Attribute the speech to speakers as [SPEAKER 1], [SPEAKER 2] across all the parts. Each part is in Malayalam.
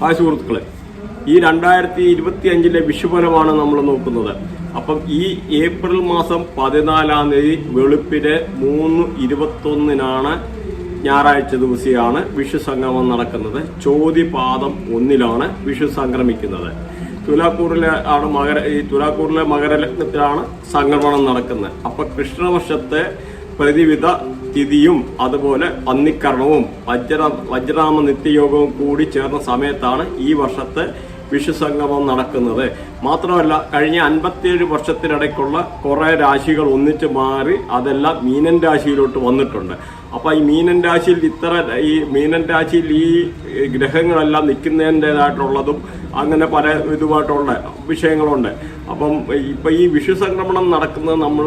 [SPEAKER 1] ഹായ് സുഹൃത്തുക്കളെ. ഈ രണ്ടായിരത്തി ഇരുപത്തി അഞ്ചിലെ വിഷുഫലമാണ് നമ്മൾ നോക്കുന്നത്. അപ്പം ഈ ഏപ്രിൽ മാസം പതിനാലാം തീയതി വെളുപ്പിന് മൂന്ന് ഇരുപത്തൊന്നിനാണ് ഞായറാഴ്ച ദിവസമാണ് വിഷു സംഗമം നടക്കുന്നത്. ചോതിപാദം ഒന്നിലാണ് വിഷു സംക്രമിക്കുന്നത്. തുലാക്കൂറിലെ ആണ് മകര ഈ തുലാക്കൂറിലെ മകരലഗ്നത്തിലാണ് സംക്രമണം നടക്കുന്നത്. അപ്പൊ കൃഷ്ണവർഷത്തെ പ്രതിവിധ തിഥിയും അതുപോലെ അന്നിക്കരണവും വജ്ര വജ്രാമ നിത്യയോഗവും കൂടി ചേർന്ന സമയത്താണ് ഈ വർഷത്തെ വിഷുസംഗമം നടക്കുന്നത്. മാത്രമല്ല കഴിഞ്ഞ അൻപത്തിയേഴ് വർഷത്തിനിടയ്ക്കുള്ള കുറേ രാശികൾ ഒന്നിച്ച് മാറി അതെല്ലാം മീനൻ രാശിയിലോട്ട് വന്നിട്ടുണ്ട്. അപ്പോൾ ഈ മീനൻ രാശിയിൽ ഇത്ര ഈ മീനൻ രാശിയിൽ ഈ ഗ്രഹങ്ങളെല്ലാം നിൽക്കുന്നതിന്റെതായിട്ടുള്ളതും അങ്ങനെ പല ഇതുമായിട്ടുള്ള വിഷയങ്ങളുണ്ട്. അപ്പം ഇപ്പം ഈ വിഷു സംക്രമണം നടക്കുന്നത് നമ്മൾ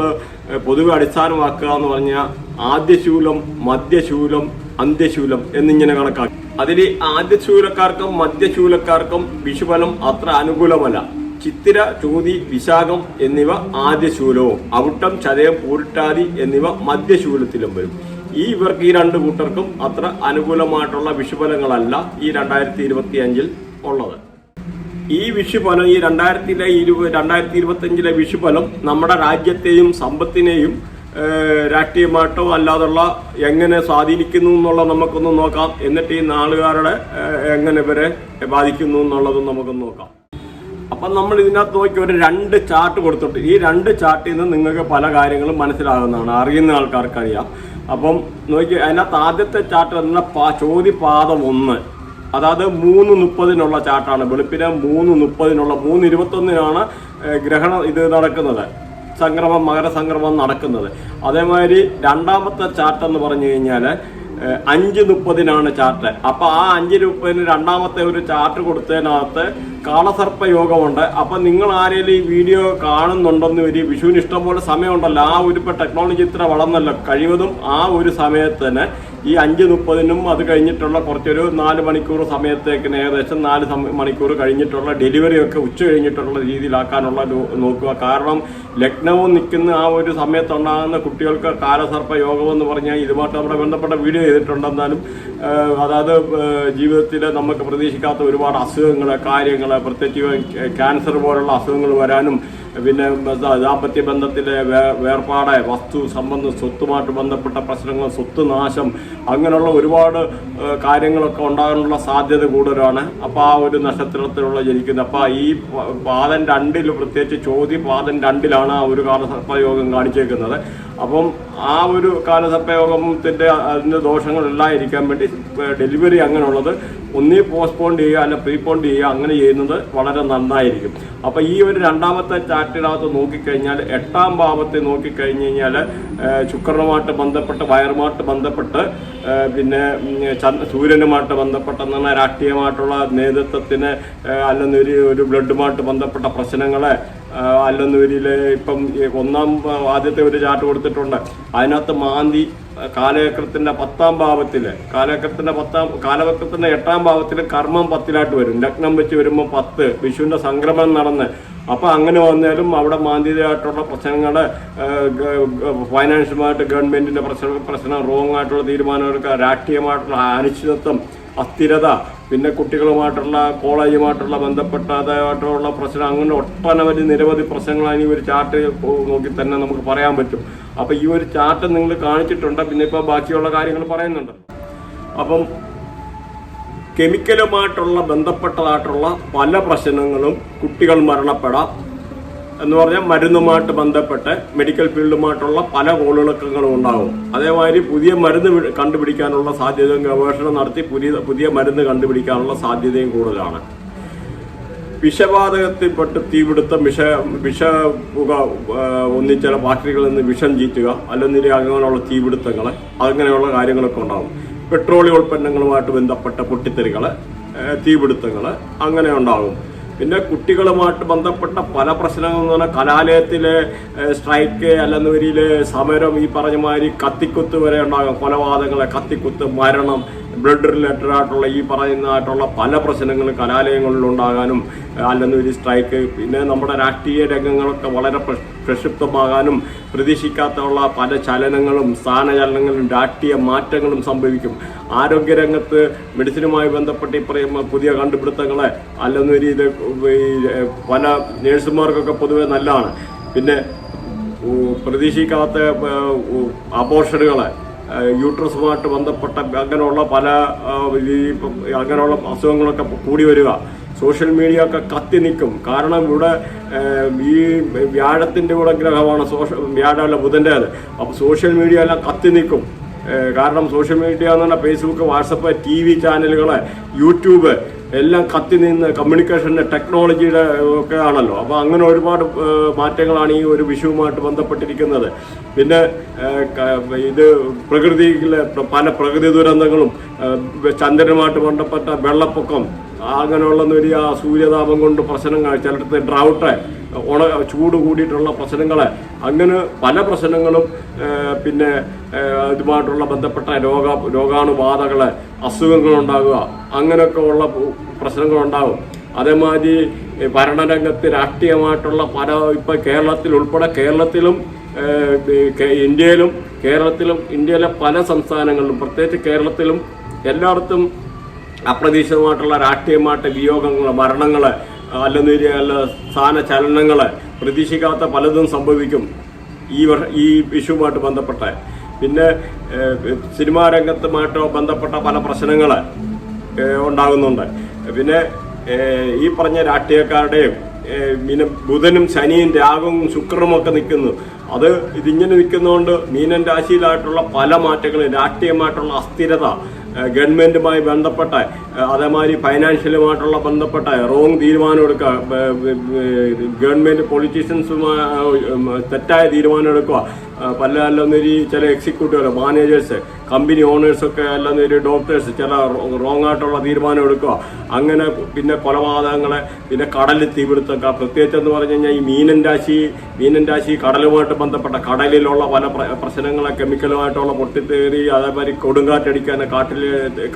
[SPEAKER 1] പൊതുവെ അടിസ്ഥാനമാക്കുക എന്ന് പറഞ്ഞാൽ ആദ്യശൂലം മധ്യശൂലം അന്ത്യശൂലം എന്നിങ്ങനെ കണക്കാക്കി. അതിൽ ആദ്യശൂലക്കാർക്കും മധ്യശൂലക്കാർക്കും വിഷുഫലം അത്ര അനുകൂലമല്ല. ചിത്തിര ചോതി വിശാഖം എന്നിവ ആദ്യശൂലവും അവിട്ടം ചതയം പൂരിട്ടാതി എന്നിവ മധ്യശൂലത്തിലും വരും. ഈ ഇവർക്ക് ഈ രണ്ട് കൂട്ടർക്കും അത്ര അനുകൂലമായിട്ടുള്ള വിഷുഫലങ്ങളല്ല ഈ രണ്ടായിരത്തി ഇരുപത്തി അഞ്ചിൽ ഉള്ളത്. ഈ വിഷുഫലം ഈ രണ്ടായിരത്തിലെ ഇരുപത് രണ്ടായിരത്തി ഇരുപത്തി അഞ്ചിലെ വിഷുഫലം നമ്മുടെ രാജ്യത്തെയും സമ്പത്തിനെയും രാഷ്ട്രീയമായിട്ടോ അല്ലാതുള്ള എങ്ങനെ സ്വാധീനിക്കുന്നു എന്നുള്ള നമുക്കൊന്ന് നോക്കാം. എന്നിട്ട് ഈ നാളുകാരുടെ എങ്ങനെ ഇവരെ ബാധിക്കുന്നു എന്നുള്ളതും നമുക്കൊന്ന് നോക്കാം. അപ്പം നമ്മൾ ഇതിനകത്ത് നോക്കി ഒരു രണ്ട് ചാർട്ട് കൊടുത്തിട്ട് ഈ രണ്ട് ചാർട്ടിൽ നിന്ന് നിങ്ങൾക്ക് പല കാര്യങ്ങളും മനസ്സിലാകുന്നതാണ്. അറിയുന്ന ആൾക്കാർക്ക് അറിയാം അപ്പം നോക്കി അതിനകത്ത് ആദ്യത്തെ ചാർട്ട് എന്ന ചോദ്യപാദം ഒന്ന്. അതായത് മൂന്ന് മുപ്പതിനുള്ള ചാർട്ടാണ്. വെളുപ്പിന് മൂന്ന് മുപ്പതിനുള്ള മൂന്ന് ഇരുപത്തൊന്നിനാണ് ഗ്രഹണം ഇത് നടക്കുന്നത്. സംക്രമം മകരസംക്രമം നടക്കുന്നത്. അതേമാതിരി രണ്ടാമത്തെ ചാർട്ട് എന്ന് പറഞ്ഞു കഴിഞ്ഞാൽ അഞ്ച് മുപ്പതിനാണ് ചാർട്ട്. അപ്പൊ ആ അഞ്ച് മുപ്പതിന് രണ്ടാമത്തെ ഒരു ചാർട്ട് കൊടുത്തതിനകത്ത് കാളസർപ്പ യോഗമുണ്ട്. അപ്പൊ നിങ്ങൾ ആരെങ്കിലും ഈ വീഡിയോ കാണുന്നുണ്ടെന്ന് ഒരു വിഷുവിന് ഇഷ്ടംപോലെ സമയമുണ്ടല്ലോ. ആ ഒരു ഇപ്പൊ ടെക്നോളജി ഇത്ര വളർന്നല്ലോ. കഴിവതും ആ ഒരു സമയത്തിന് ഈ അഞ്ച് മുപ്പതിനും അത് കഴിഞ്ഞിട്ടുള്ള കുറച്ചൊരു നാല് മണിക്കൂർ സമയത്തേക്ക് ഏകദേശം നാല് മണിക്കൂർ കഴിഞ്ഞിട്ടുള്ള ഡെലിവറി ഒക്കെ ഉച്ച കഴിഞ്ഞിട്ടുള്ള രീതിയിലാക്കാനുള്ള നോക്കുക. കാരണം ലഗ്നവും നിൽക്കുന്ന ആ ഒരു സമയത്തുണ്ടാകുന്ന കുട്ടികൾക്ക് കാലസർപ്പ യോഗം എന്ന് പറഞ്ഞാൽ ഇതുമായിട്ട് നമ്മുടെ ബന്ധപ്പെട്ട വീഡിയോ ചെയ്തിട്ടുണ്ടെന്നാലും അതായത് ജീവിതത്തിൽ നമുക്ക് പ്രതീക്ഷിക്കാത്ത ഒരുപാട് അസുഖങ്ങൾ കാര്യങ്ങൾ പ്രത്യേകിച്ച് ക്യാൻസർ പോലുള്ള അസുഖങ്ങൾ വരാനും പിന്നെ ദാമ്പത്യ ബന്ധത്തിലെ വേർപാട് വസ്തു സംബന്ധം സ്വത്തുമായിട്ട് ബന്ധപ്പെട്ട പ്രശ്നങ്ങൾ സ്വത്ത് നാശം അങ്ങനെയുള്ള ഒരുപാട് കാര്യങ്ങളൊക്കെ ഉണ്ടാകാനുള്ള സാധ്യത കൂടുതലാണ്. അപ്പോൾ ആ ഒരു നക്ഷത്രത്തിലുള്ള ജനിക്കുന്നത്. അപ്പോൾ ഈ പാദം രണ്ടിൽ പ്രത്യേകിച്ച് ചോദ്യ പാദം രണ്ടിലാണ് ആ ഒരു കാലസർപ്പയോഗം കാണിച്ചേക്കുന്നത്. അപ്പം ആ ഒരു കാലസർപ്പയോഗത്തിന്റെ അതിന്റെ ദോഷങ്ങളെല്ലാം ഇരിക്കാൻ വേണ്ടി ഡെലിവറി അങ്ങനെയുള്ളത് ഒന്നീ പോസ്റ്റ്പോൺ ചെയ്യുക അല്ല പ്രീപോൺ ചെയ്യുക അങ്ങനെ ചെയ്യുന്നത് വളരെ നന്നായിരിക്കും. അപ്പോൾ ഈ ഒരു രണ്ടാമത്തെ ചാർട്ടിനകത്ത് നോക്കിക്കഴിഞ്ഞാൽ എട്ടാം ഭാവത്തെ നോക്കിക്കഴിഞ്ഞ് കഴിഞ്ഞാൽ ശുക്രനുമായിട്ട് ബന്ധപ്പെട്ട് വയറുമായിട്ട് ബന്ധപ്പെട്ട് പിന്നെ സൂര്യനുമായിട്ട് ബന്ധപ്പെട്ട ബന്ധപ്പെട്ടെന്നാണ് രാഷ്ട്രീയമായിട്ടുള്ള നേതൃത്വത്തിന് അല്ലെങ്കിൽ അല്ലെന്നൊരു ഒരു ബ്ലഡുമായിട്ട് ബന്ധപ്പെട്ട പ്രശ്നങ്ങളെ ആ, അല്ലെന്നൊരിൽ ഇപ്പം ഒന്നാം ആദ്യത്തെ ഒരു ചാർട്ട് കൊടുത്തിട്ടുണ്ട്. അതിനകത്ത് മാന്തി കാലചക്രത്തിന്റെ പത്താം ഭാവത്തിൽ കാലചക്രത്തിന്റെ പത്താം കാലചക്രത്തിന്റെ എട്ടാം ഭാവത്തിൽ കർമ്മം പത്തിലായിട്ട് വരും. ലഗ്നം വെച്ച് വരുമ്പോൾ പത്ത് വിഷുവിന്റെ സംക്രമണം നടന്ന്. അപ്പൊ അങ്ങനെ വന്നാലും അവിടെ മാന്തിയതായിട്ടുള്ള പ്രശ്നങ്ങൾ ഫൈനാൻഷ്യലുമായിട്ട് ഗവൺമെന്റിന്റെ പ്രശ്നം പ്രശ്നം റോങ് ആയിട്ടുള്ള തീരുമാനമെടുക്കുക രാഷ്ട്രീയമായിട്ടുള്ള അനിശ്ചിതത്വം അസ്ഥിരത പിന്നെ കുട്ടികളുമായിട്ടുള്ള കോളേജുമായിട്ടുള്ള ബന്ധപ്പെട്ട അതായിട്ടുള്ള പ്രശ്നം അങ്ങനെ ഒട്ടനവധി നിരവധി പ്രശ്നങ്ങളാണ് ഈ ഒരു ചാർട്ട് നോക്കി തന്നെ നമുക്ക് പറയാൻ പറ്റും. അപ്പോൾ ഈ ഒരു ചാർട്ട് നിങ്ങൾ കാണിച്ചിട്ടുണ്ട് പിന്നെ ഇപ്പോൾ ബാക്കിയുള്ള കാര്യങ്ങൾ പറയുന്നുണ്ട്. അപ്പം കെമിക്കലുമായിട്ടുള്ള ബന്ധപ്പെട്ടതായിട്ടുള്ള പല പ്രശ്നങ്ങളും കുട്ടികൾ മരണപ്പെടാം. എന്ന് പറഞ്ഞാൽ മരുന്നുമായിട്ട് ബന്ധപ്പെട്ട് മെഡിക്കൽ ഫീൽഡുമായിട്ടുള്ള പല കോളിളക്കങ്ങളും ഉണ്ടാകും അതേമാതിരി പുതിയ മരുന്ന് കണ്ടുപിടിക്കാനുള്ള സാധ്യതയും ഗവേഷണം നടത്തി പുതിയ പുതിയ മരുന്ന് കണ്ടുപിടിക്കാനുള്ള സാധ്യതയും കൂടുതലാണ്. വിഷവാതകത്തിൽപ്പെട്ട് തീപിടുത്തം വിഷ വിഷ പുക ഒന്നിച്ചില ഫാക്ടറികളിൽ നിന്ന് വിഷം ചീറ്റുക അല്ലെങ്കിൽ അങ്ങനെയുള്ള തീപിടുത്തങ്ങൾ അങ്ങനെയുള്ള കാര്യങ്ങളൊക്കെ ഉണ്ടാകും പെട്രോളിയം ഉൽപ്പന്നങ്ങളുമായിട്ട് ബന്ധപ്പെട്ട പൊട്ടിത്തെറികൾ തീപിടുത്തങ്ങൾ അങ്ങനെ ഉണ്ടാകും. പിന്നെ കുട്ടികളുമായിട്ട് ബന്ധപ്പെട്ട പല പ്രശ്നങ്ങൾ എന്ന് പറഞ്ഞാൽ കലാലയത്തിലെ സ്ട്രൈക്ക് അല്ലെന്നുവരിയിലെ സമരം ഈ പറഞ്ഞ മാതിരി കത്തിക്കുത്ത് വരെ ഉണ്ടാകും. കൊലപാതകങ്ങളെ കത്തിക്കുത്ത് മരണം ബ്ലഡ് റിലേറ്റഡ് ആയിട്ടുള്ള ഈ പറയുന്നതായിട്ടുള്ള പല പ്രശ്നങ്ങളും കലാലയങ്ങളിൽ ഉണ്ടാകാനും അല്ലെന്നൊരു സ്ട്രൈക്ക്. പിന്നെ നമ്മുടെ രാഷ്ട്രീയ രംഗങ്ങളൊക്കെ വളരെ പ്രക്ഷ- പ്രക്ഷുബ്ധമാകാനും പ്രതീക്ഷിക്കാത്തുള്ള പല ചലനങ്ങളും സ്ഥാനചലനങ്ങളും രാഷ്ട്രീയ മാറ്റങ്ങളും സംഭവിക്കും. ആരോഗ്യരംഗത്ത് മെഡിസിനുമായി ബന്ധപ്പെട്ട് ഈ പുതിയ കണ്ടുപിടുത്തങ്ങളെ അല്ലെന്നൊരു ഇത് പല നേഴ്സുമാർക്കൊക്കെ പൊതുവെ നല്ലതാണ്. പിന്നെ പ്രതീക്ഷിക്കാത്ത അബോഷനുകളെ യൂട്രസുമായിട്ട് ബന്ധപ്പെട്ട അങ്ങനെയുള്ള പല ഈ അങ്ങനെയുള്ള അസുഖങ്ങളൊക്കെ കൂടി വരിക. സോഷ്യൽ മീഡിയ ഒക്കെ കത്തി നിൽക്കും. കാരണം ഇവിടെ ഈ വ്യാഴത്തിന്റെ കൂടെ ഗ്രഹമാണ് സോഷ്യൽ വ്യാഴമല്ല ബുധന്റെ അത്. അപ്പോൾ സോഷ്യൽ മീഡിയ എല്ലാം കത്തി നിൽക്കും. കാരണം സോഷ്യൽ മീഡിയ എന്ന് പറഞ്ഞാൽ ഫേസ്ബുക്ക് വാട്സപ്പ് ടി വി ചാനലുകൾ യൂട്യൂബ് എല്ലാം കത്തി നിന്ന് കമ്മ്യൂണിക്കേഷന്റെ ടെക്നോളജിയുടെ ഒക്കെ ആണല്ലോ. അപ്പോൾ അങ്ങനെ ഒരുപാട് മാറ്റങ്ങളാണ് ഈ ഒരു വിഷുവുമായിട്ട് ബന്ധപ്പെട്ടിരിക്കുന്നത്. പിന്നെ ഇത് പ്രകൃതിയിലെ പല പ്രകൃതി ദുരന്തങ്ങളും ചന്ദ്രനുമായിട്ട് ബന്ധപ്പെട്ട വെള്ളപ്പൊക്കം അങ്ങനെയുള്ള വലിയ സൂര്യതാപം കൊണ്ട് പ്രശ്നങ്ങൾ ചിലടത്ത് ഡ്രൗട്ട് ഉണ ചൂട് കൂടിയിട്ടുള്ള പ്രശ്നങ്ങൾ അങ്ങനെ പല പ്രശ്നങ്ങളും പിന്നെ ഇതുമായിട്ടുള്ള ബന്ധപ്പെട്ട രോഗ രോഗാണുബാധകൾ അസുഖങ്ങളുണ്ടാകുക അങ്ങനെയൊക്കെ ഉള്ള പ്രശ്നങ്ങളുണ്ടാകും അതേമാതിരി ഭരണരംഗത്ത് രാഷ്ട്രീയമായിട്ടുള്ള പല ഇപ്പം കേരളത്തിൽ ഉൾപ്പെടെ കേരളത്തിലും ഇന്ത്യയിലും കേരളത്തിലും ഇന്ത്യയിലെ പല സംസ്ഥാനങ്ങളിലും പ്രത്യേകിച്ച് കേരളത്തിലും എല്ലായിടത്തും അപ്രതീക്ഷിതമായിട്ടുള്ള രാഷ്ട്രീയമായിട്ട് വിയോഗങ്ങൾ മരണങ്ങൾ അല്ലെന്നൊരു അല്ല സ്ഥാനചലനങ്ങൾ പ്രതീക്ഷിക്കാത്ത പലതും സംഭവിക്കും ഈ വർഷ ഈ വിഷുവുമായിട്ട് ബന്ധപ്പെട്ട്. പിന്നെ സിനിമാ രംഗത്തുമായിട്ടോ ബന്ധപ്പെട്ട പല പ്രശ്നങ്ങൾ ഉണ്ടാകുന്നുണ്ട്. പിന്നെ ഈ പറഞ്ഞ രാഷ്ട്രീയക്കാരുടെയും മീന ബുധനും ശനിയും രാഗവും ശുക്രനും ഒക്കെ നിൽക്കുന്നു. അത് ഇതിങ്ങനെ നിൽക്കുന്നതുകൊണ്ട് മീനൻ രാശിയിലായിട്ടുള്ള പല മാറ്റങ്ങളും രാഷ്ട്രീയമായിട്ടുള്ള അസ്ഥിരത ഏഹ്, ഗവൺമെന്റുമായി ബന്ധപ്പെട്ട അതേമാതിരി ഫൈനാൻഷ്യലുമായിട്ടുള്ള ബന്ധപ്പെട്ട റോങ് തീരുമാനം എടുക്കുക ഗവൺമെന്റ് പൊളിറ്റീഷ്യൻസുമായി തെറ്റായ തീരുമാനം എടുക്കുക. പല അല്ലെന്നൊരു ചില എക്സിക്യൂട്ടീവ് മാനേജേഴ്സ് കമ്പനി ഓണേഴ്സൊക്കെ അല്ലെന്നൊരു ഡോക്ടേഴ്സ് ചില റോങ് ആയിട്ടുള്ള തീരുമാനം എടുക്കുക. അങ്ങനെ പിന്നെ കൊലപാതകങ്ങളെ പിന്നെ കടലിൽ തീപിടുത്തൊക്കെ പ്രത്യേകിച്ച് എന്ന് പറഞ്ഞു കഴിഞ്ഞാൽ ഈ മീനൻ രാശി മീനൻ രാശി കടലുമായിട്ട് ബന്ധപ്പെട്ട കടലിലുള്ള പല പ്ര- പ്രശ്നങ്ങളെ കെമിക്കലുമായിട്ടുള്ള പൊട്ടിത്തേറി അതേമാതിരി കൊടുങ്കാറ്റടിക്കാൻ കാട്ടിൽ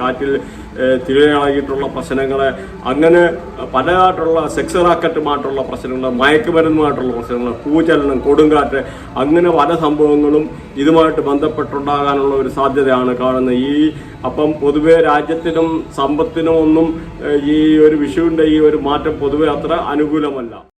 [SPEAKER 1] കാറ്റിൽ ഏഹ്, തിരയിളകിയിട്ടുള്ള പ്രശ്നങ്ങളെ അങ്ങനെ പലതായിട്ടുള്ള സെക്സ് റാക്കറ്റുമായിട്ടുള്ള പ്രശ്നങ്ങൾ മയക്കുമരുന്നുമായിട്ടുള്ള പ്രശ്നങ്ങൾ ഭൂചലനം കൊടുങ്കാറ്റ് അങ്ങനെ പല സംഭവങ്ങളും ഇതുമായിട്ട് ബന്ധപ്പെട്ടുണ്ടാകാനുള്ള ഒരു സാധ്യതയാണ് കാണുന്നത്. ഈ അപ്പം പൊതുവേ രാജ്യത്തിനും സമ്പത്തിനും ഒന്നും ഈ ഒരു വിഷുവിന്റെ ഈ ഒരു മാറ്റം പൊതുവെ അത്ര അനുകൂലമല്ല.